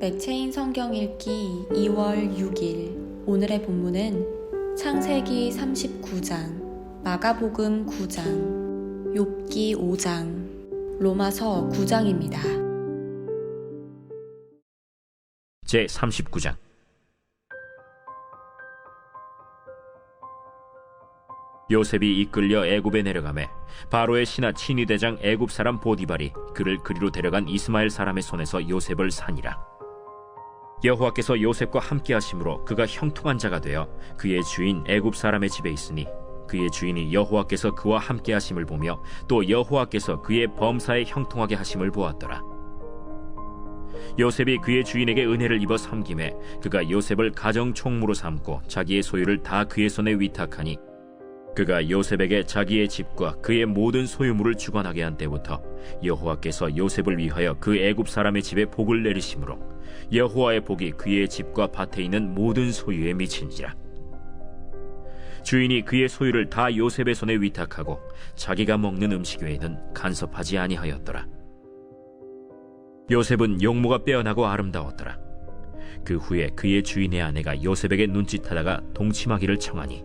맥체인 성경 읽기 2월 6일. 오늘의 본문은 창세기 39장, 마가복음 9장, 욥기 5장, 로마서 9장입니다. 제 39장. 요셉이 이끌려 애굽에 내려가매 바로의 신하 친위 대장 애굽 사람 보디발이 그를 그리로 데려간 이스마엘 사람의 손에서 요셉을 산이라 여호와께서 요셉과 함께 하심으로 그가 형통한 자가 되어 그의 주인 애굽 사람의 집에 있으니 그의 주인이 여호와께서 그와 함께 하심을 보며 또 여호와께서 그의 범사에 형통하게 하심을 보았더라. 요셉이 그의 주인에게 은혜를 입어 섬김에 그가 요셉을 가정 총무로 삼고 자기의 소유를 다 그의 손에 위탁하니 그가 요셉에게 자기의 집과 그의 모든 소유물을 주관하게 한 때부터 여호와께서 요셉을 위하여 그 애굽 사람의 집에 복을 내리심으로 여호와의 복이 그의 집과 밭에 있는 모든 소유에 미친지라 주인이 그의 소유를 다 요셉의 손에 위탁하고 자기가 먹는 음식 외에는 간섭하지 아니하였더라 요셉은 용모가 빼어나고 아름다웠더라. 그 후에 그의 주인의 아내가 요셉에게 눈짓하다가 동침하기를 청하니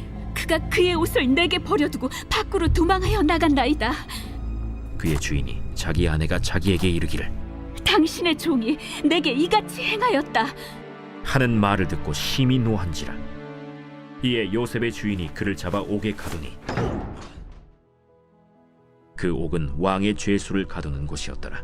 그가 그의 옷을 내게 버려두고 밖으로 도망하여 나간나이다. 그의 주인이 자기 아내가 자기에게 이르기를 당신의 종이 내게 이같이 행하였다. 하는 말을 듣고 심히 노한지라 이에 요셉의 주인이 그를 잡아 옥에 가두니 그 옥은 왕의 죄수를 가두는 곳이었더라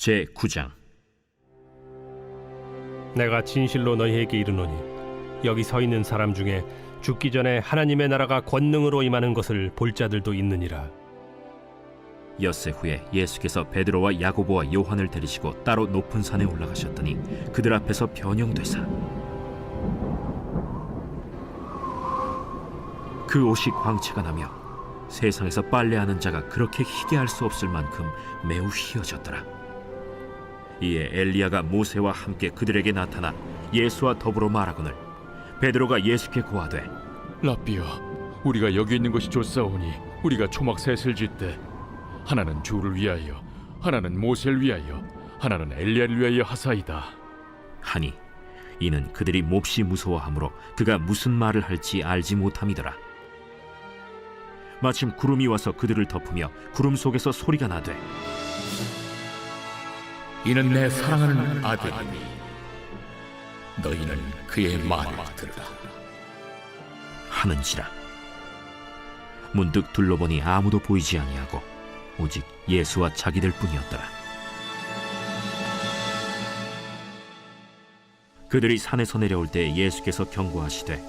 제 9장. 내가 진실로 너희에게 이르노니 여기 서 있는 사람 중에 죽기 전에 하나님의 나라가 권능으로 임하는 것을 볼 자들도 있느니라. 엿새 후에 예수께서 베드로와 야고보와 요한을 데리시고 따로 높은 산에 올라가셨더니 그들 앞에서 변형되사. 그 옷이 광채가 나며 세상에서 빨래하는 자가 그렇게 희게 할 수 없을 만큼 매우 희어졌더라 이에 엘리야가 모세와 함께 그들에게 나타나 예수와 더불어 말하거늘 베드로가 예수께 고하되 라비여 우리가 여기 있는 것이 좋사오니 우리가 초막 셋을 짓되 하나는 주를 위하여 하나는 모세를 위하여 하나는 엘리야를 위하여 하사이다 하니 이는 그들이 몹시 무서워하므로 그가 무슨 말을 할지 알지 못함이더라. 마침 구름이 와서 그들을 덮으며 구름 속에서 소리가 나되 이는 내 사랑하는 아들이니 너희는 그의 말을 들으라. 하는지라. 문득 둘러보니 아무도 보이지 아니하고 오직 예수와 자기들 뿐이었더라. 그들이 산에서 내려올 때 예수께서 경고하시되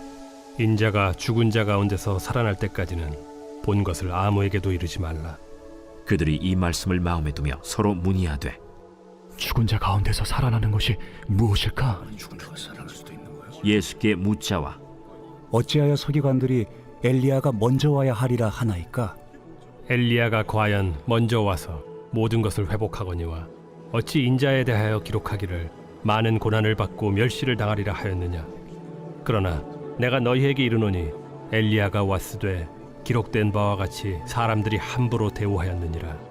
인자가 죽은 자 가운데서 살아날 때까지는 본 것을 아무에게도 이르지 말라. 그들이 이 말씀을 마음에 두며 서로 문의하되 죽은 자 가운데서 살아나는 것이 무엇일까? 예수께 묻자와 어찌하여 서기관들이 엘리야가 먼저 와야 하리라 하나이까? 엘리야가 과연 먼저 와서 모든 것을 회복하거니와 어찌 인자에 대하여 기록하기를 많은 고난을 받고 멸시를 당하리라 하였느냐 그러나 내가 너희에게 이르노니 엘리야가 왔으되 기록된 바와 같이 사람들이 함부로 대우하였느니라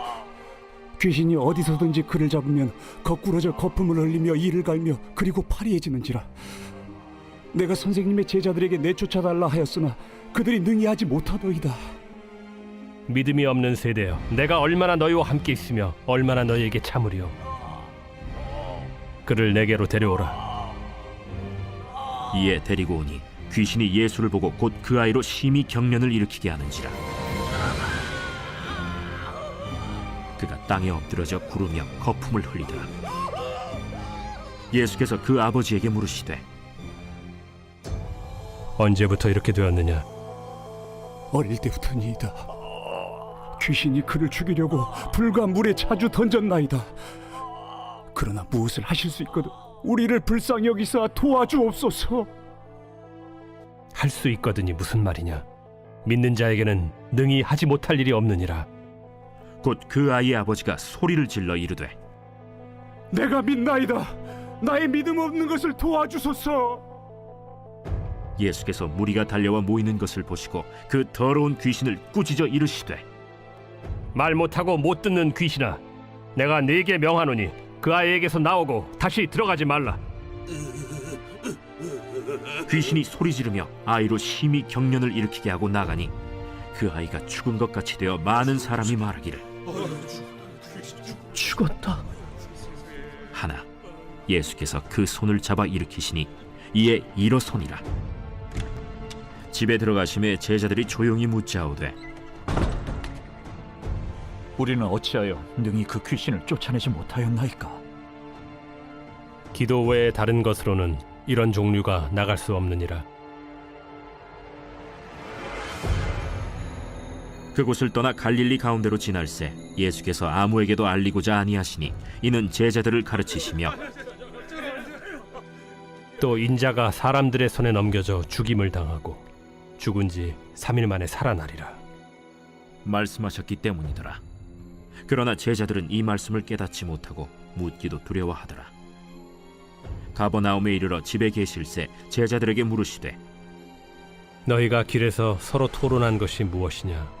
귀신이 어디서든지 그를 잡으면 거꾸러져 거품을 흘리며 이를 갈며 그리고 파리해지는지라. 내가 선생님의 제자들에게 내쫓아달라 하였으나 그들이 능히 하지 못하더이다. 믿음이 없는 세대여 내가 얼마나 너희와 함께 있으며 얼마나 너희에게 참으리요 그를 내게로 데려오라 이에 데리고 오니 귀신이 예수를 보고 곧 그 아이로 심히 경련을 일으키게 하는지라 땅에 엎드러져 구르며 거품을 흘리더라 예수께서 그 아버지에게 물으시되 언제부터 이렇게 되었느냐 어릴 때부터니이다. 귀신이 그를 죽이려고 불과 물에 자주 던졌나이다. 그러나 무엇을 하실 수 있거든 우리를 불쌍히 여기사 도와주옵소서. 할 수 있거든이 무슨 말이냐 믿는 자에게는 능히 하지 못할 일이 없느니라 곧 그 아이의 아버지가 소리를 질러 이르되 내가 믿나이다. 나의 믿음 없는 것을 도와주소서. 예수께서 무리가 달려와 모이는 것을 보시고 그 더러운 귀신을 꾸짖어 이르시되 말 못하고 못 듣는 귀신아 내가 네게 명하노니 그 아이에게서 나오고 다시 들어가지 말라 귀신이 소리 지르며 아이로 심히 경련을 일으키게 하고 나가니 그 아이가 죽은 것 같이 되어 많은 사람이 말하기를 죽었다. 하나 예수께서 그 손을 잡아 일으키시니 이에 일어서니라 집에 들어가심에 제자들이 조용히 묻자오되 우리는 어찌하여 능히 그 귀신을 쫓아내지 못하였나이까? 기도 외에 다른 것으로는 이런 종류가 나갈 수 없느니라 그곳을 떠나 갈릴리 가운데로 지날새 예수께서 아무에게도 알리고자 아니하시니 이는 제자들을 가르치시며 또 인자가 사람들의 손에 넘겨져 죽임을 당하고 죽은 지 3일 만에 살아나리라 말씀하셨기 때문이더라. 그러나 제자들은 이 말씀을 깨닫지 못하고 묻기도 두려워하더라. 가버나움에 이르러 집에 계실새 제자들에게 물으시되 너희가 길에서 서로 토론한 것이 무엇이냐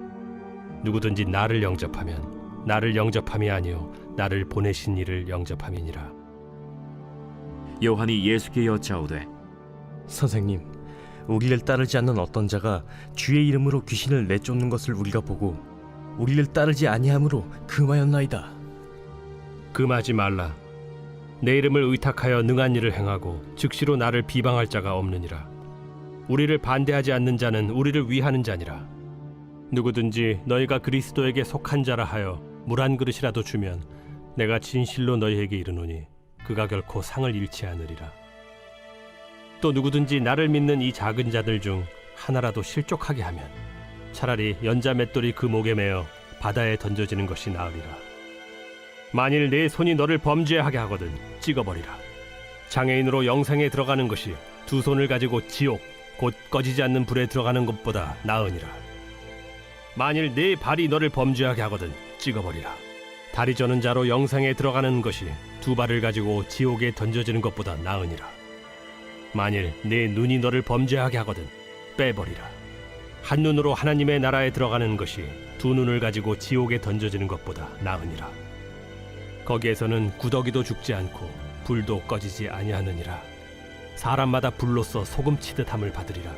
누구든지 나를 영접하면 나를 영접함이 아니요 나를 보내신 이를 영접함이니라. 요한이 예수께 여짜오되 선생님, 우리를 따르지 않는 어떤 자가 주의 이름으로 귀신을 내쫓는 것을 우리가 보고 우리를 따르지 아니함으로 금하였나이다. 금하지 말라. 내 이름을 의탁하여 능한 일을 행하고 즉시로 나를 비방할 자가 없느니라. 우리를 반대하지 않는 자는 우리를 위하는 자니라 누구든지 너희가 그리스도에게 속한 자라 하여 물 한 그릇이라도 주면 내가 진실로 너희에게 이르노니 그가 결코 상을 잃지 않으리라 또 누구든지 나를 믿는 이 작은 자들 중 하나라도 실족하게 하면 차라리 연자 맷돌이 그 목에 매어 바다에 던져지는 것이 나으리라 만일 내 손이 너를 범죄하게 하거든 찍어버리라. 장애인으로 영생에 들어가는 것이 두 손을 가지고 지옥 곧 꺼지지 않는 불에 들어가는 것보다 나으니라. 만일 네 발이 너를 범죄하게 하거든 찍어버리라. 다리 저는 자로 영상에 들어가는 것이 두 발을 가지고 지옥에 던져지는 것보다 나으니라. 만일 네 눈이 너를 범죄하게 하거든 빼버리라. 한 눈으로 하나님의 나라에 들어가는 것이 두 눈을 가지고 지옥에 던져지는 것보다 나으니라. 거기에서는 구더기도 죽지 않고 불도 꺼지지 아니하느니라. 사람마다 불로써 소금 치듯 함을 받으리라.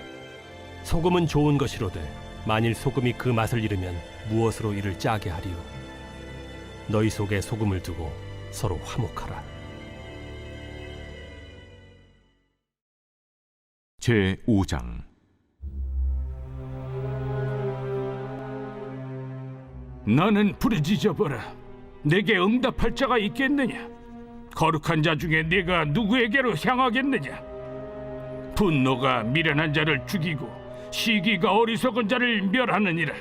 소금은 좋은 것이로되 만일 소금이 그 맛을 잃으면 무엇으로 이를 짜게 하리요. 너희 속에 소금을 두고 서로 화목하라. 제 5장 너는 부르짖어 보라. 내게 응답할 자가 있겠느냐? 거룩한 자 중에 네가 누구에게로 향하겠느냐? 분노가 미련한 자를 죽이고 시기가 어리석은 자를 멸하느니라.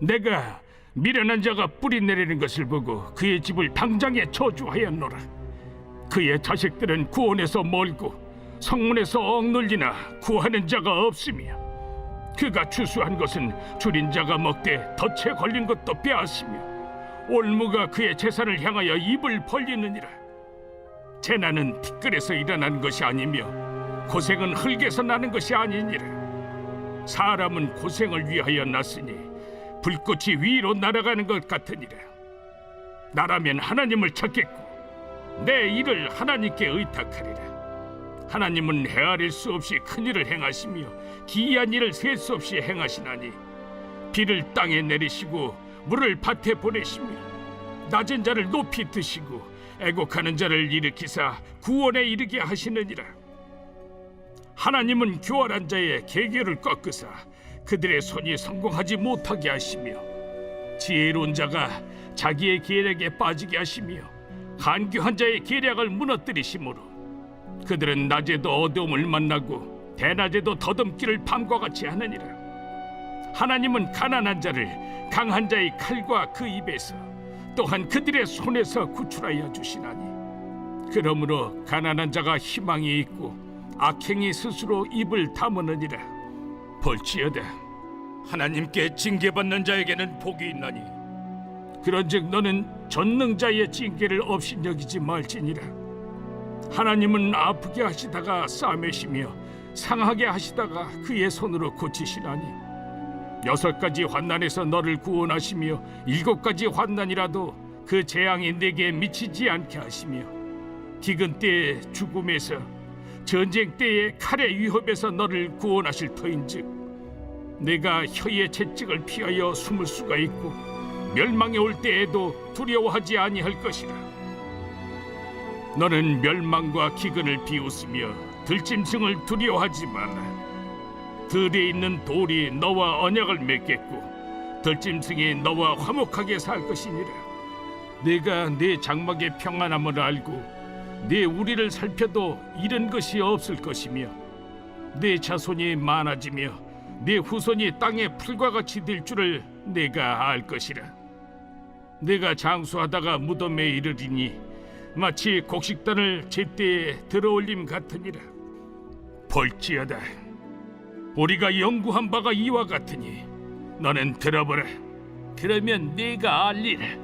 내가 미련한 자가 뿌리 내리는 것을 보고 그의 집을 당장에 저주하였노라. 그의 자식들은 구원에서 멀고 성문에서 억눌리나 구하는 자가 없으며 그가 추수한 것은 줄인 자가 먹되 덫에 걸린 것도 빼앗으며 올무가 그의 재산을 향하여 입을 벌리느니라 재난은 티끌에서 일어나는 것이 아니며 고생은 흙에서 나는 것이 아니니라 사람은 고생을 위하여 났으니 불꽃이 위로 날아가는 것 같으니라. 나라면 하나님을 찾겠고 내 일을 하나님께 의탁하리라. 하나님은 헤아릴 수 없이 큰 일을 행하시며 기이한 일을 셀 수 없이 행하시나니 비를 땅에 내리시고 물을 밭에 보내시며 낮은 자를 높이 드시고 애곡하는 자를 일으키사 구원에 이르게 하시느니라 하나님은 교활한 자의 계계를 꺾으사 그들의 손이 성공하지 못하게 하시며 지혜로운 자가 자기의 계략에 빠지게 하시며 간교한 자의 계략을 무너뜨리심으로 그들은 낮에도 어두움을 만나고 대낮에도 더듬기를 밤과 같이 하느니라. 하나님은 가난한 자를 강한 자의 칼과 그 입에서 또한 그들의 손에서 구출하여 주시나니 그러므로 가난한 자가 희망이 있고 악행이 스스로 입을 다무느니라. 볼지어다. 하나님께 징계받는 자에게는 복이 있나니. 그런즉 너는 전능자의 징계를 없이 여기지 말지니라. 하나님은 아프게 하시다가 싸매시며 상하게 하시다가 그의 손으로 고치시나니. 여섯 가지 환난에서 너를 구원하시며 일곱 가지 환난이라도 그 재앙이 내게 미치지 않게 하시며 기근 때의 죽음에서 전쟁 때의 칼의 위협에서 너를 구원하실 터인즉 내가 혀의 채찍을 피하여 숨을 수가 있고 멸망에 올 때에도 두려워하지 아니할 것이라 너는 멸망과 기근을 비웃으며 들짐승을 두려워하지 마라. 들에 있는 돌이 너와 언약을 맺겠고 들짐승이 너와 화목하게 살 것이니라. 네가 네 장막의 평안함을 알고 네 우리를 살펴도 잃은 것이 없을 것이며 네 자손이 많아지며 네 후손이 땅의 풀과 같이 될 줄을 내가 알 것이라. 내가 장수하다가 무덤에 이르리니 마치 곡식단을 제때에 들어올림 같으니라. 볼지어다. 우리가 연구한 바가 이와 같으니 너는 들어보라. 그러면 네가 알리라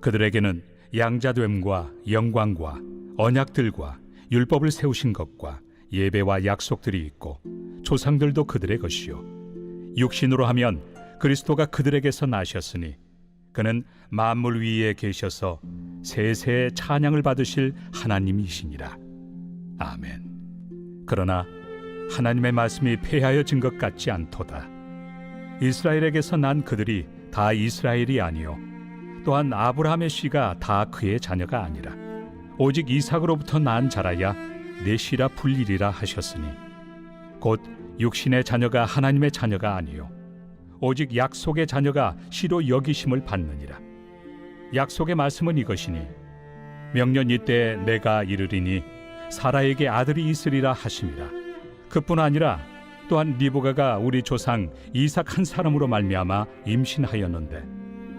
그들에게는 양자됨과 영광과 언약들과 율법을 세우신 것과 예배와 약속들이 있고 조상들도 그들의 것이요. 육신으로 하면 그리스도가 그들에게서 나셨으니 그는 만물 위에 계셔서 세세의 찬양을 받으실 하나님이시니라. 아멘. 그러나 하나님의 말씀이 폐하여진 것 같지 않도다. 이스라엘에게서 난 그들이 다 이스라엘이 아니요 또한 아브라함의 씨가 다 그의 자녀가 아니라 오직 이삭으로부터 난 자라야 넷이라 불리리라 하셨으니 곧 육신의 자녀가 하나님의 자녀가 아니요 오직 약속의 자녀가 시로 여기심을 받느니라. 약속의 말씀은 이것이니 명년 이때 내가 이르리니 사라에게 아들이 있으리라 하심이라. 그뿐 아니라 또한 리브가가 우리 조상 이삭 한 사람으로 말미암아 임신하였는데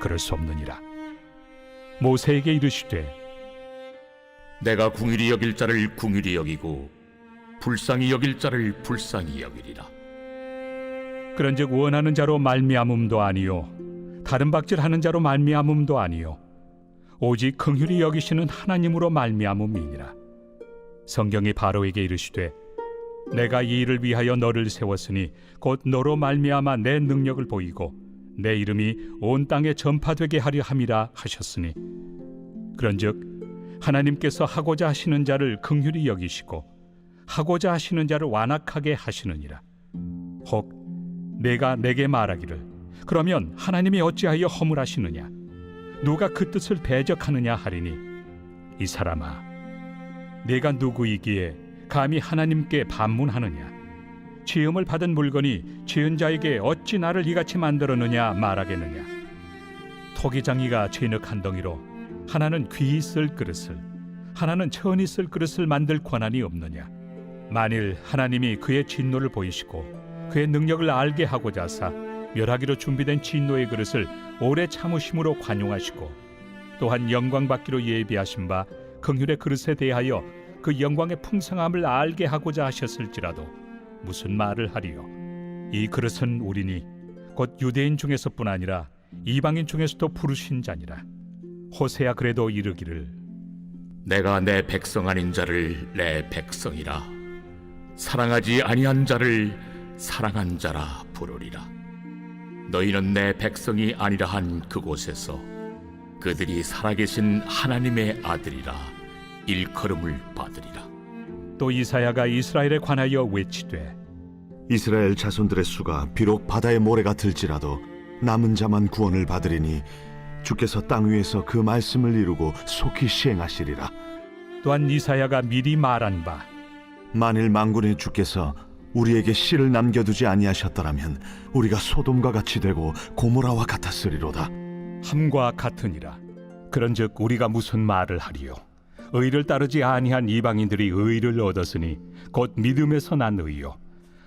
그럴 수 없느니라 모세에게 이르시되 내가 궁일이 여길 자를 궁일이 여기고 불쌍히 여길 자를 불쌍히 여기리라. 그런즉 원하는 자로 말미암음도 아니요 다른 박질하는 자로 말미암음도 아니요 오직 긍휼히 여기시는 하나님으로 말미암음이니라 성경이 바로에게 이르시되 내가 이 일을 위하여 너를 세웠으니 곧 너로 말미암아 내 능력을 보이고 내 이름이 온 땅에 전파되게 하려 함이라 하셨으니. 그런즉 하나님께서 하고자 하시는 자를 긍휼히 여기시고 하고자 하시는 자를 완악하게 하시느니라. 혹 내가 내게 말하기를 그러면 하나님이 어찌하여 허물하시느냐? 누가 그 뜻을 배적하느냐 하리니? 이 사람아 내가 누구이기에 감히 하나님께 반문하느냐 지음을 받은 물건이 지은 자에게 어찌 나를 이같이 만들었느냐 말하겠느냐? 토기장이가 진흙 한 덩이로 하나는 귀히 쓸 그릇을 하나는 천히 쓸 그릇을 만들 권한이 없느냐? 만일 하나님이 그의 진노를 보이시고 그의 능력을 알게 하고자 하사 멸하기로 준비된 진노의 그릇을 오래 참으심으로 관용하시고 또한 영광 받기로 예비하신 바 긍휼의 그릇에 대하여 그 영광의 풍성함을 알게 하고자 하셨을지라도 무슨 말을 하리요? 이 그릇은 우리니 곧 유대인 중에서뿐 아니라 이방인 중에서도 부르신 자니라. 호세야 그래도 이르기를 내가 내 백성 아닌 자를 내 백성이라. 사랑하지 아니한 자를 사랑한 자라 부르리라. 너희는 내 백성이 아니라 한 그곳에서 그들이 살아계신 하나님의 아들이라 일컬음을 받으리라. 또 이사야가 이스라엘에 관하여 외치되 이스라엘 자손들의 수가 비록 바다의 모래가 들지라도 남은 자만 구원을 받으리니 주께서 땅 위에서 그 말씀을 이루고 속히 시행하시리라. 또한 이사야가 미리 말한 바 만일 만군의 주께서 우리에게 씨를 남겨두지 아니하셨더라면 우리가 소돔과 같이 되고 고모라와 같았으리로다. 함과 같으니라. 그런즉 우리가 무슨 말을 하리요? 의를 따르지 아니한 이방인들이 의를 얻었으니 곧 믿음에서 난 의요